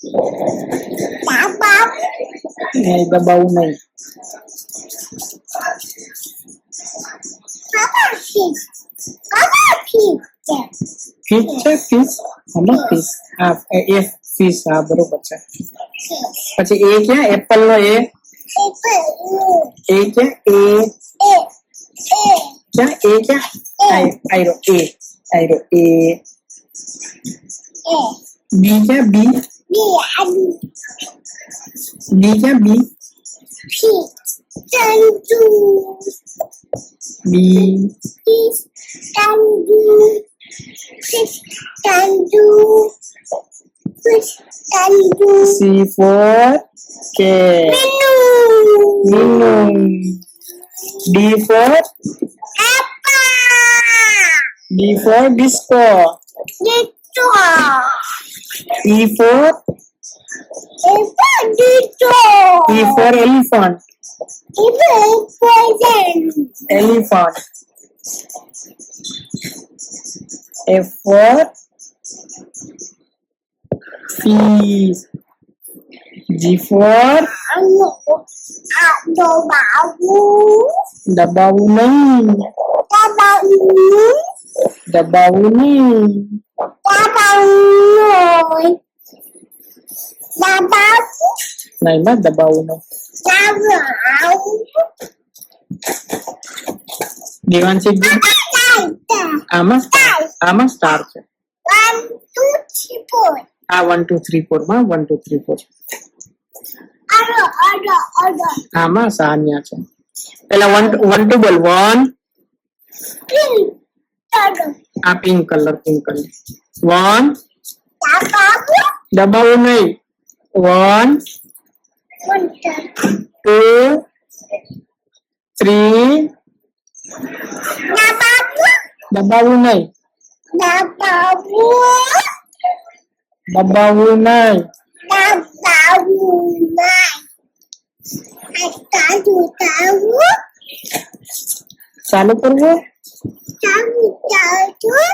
Dabab. નહીં દબાવવું નહીં Papa fish. Papa fish. Fish છે ફીસ આમાં ફીસ હા એ ફીસ હા બરોબર છે Fish. પછી એ ક્યાં એપલ નો એ Apple. એ ક્યાં એ A. A. ક્યાં એ ક્યાં આય- આયરો એ આયરો એ A. બી ક્યાં બી bi bi bi, perhentian bi bi Tandu. Bi. Bi. Tandu. Minum. Minum. D Apa? D disco. Disco. E Elephant. E for elephant. E for elephant. Elephant. F for C. G for the bowling. The bowling. The bowling. The bowling. Tabangun. નહીં માં દબાવવું નહીં Tabangun. દેવાંશી. આમાં આમાં star છે One, two, three, four. આ one two three ફોરમાં one two three four. આમાં સાન્યા છે પેલા વન વન ટુ બોલ વન? આ pink colour pink colour one. દબાવવું નહીં One, two, three. Dabawunay. Dabawu. Dabawunay. Dabawunay. Tahu tahu. Selalu perlu. Tahu tahu.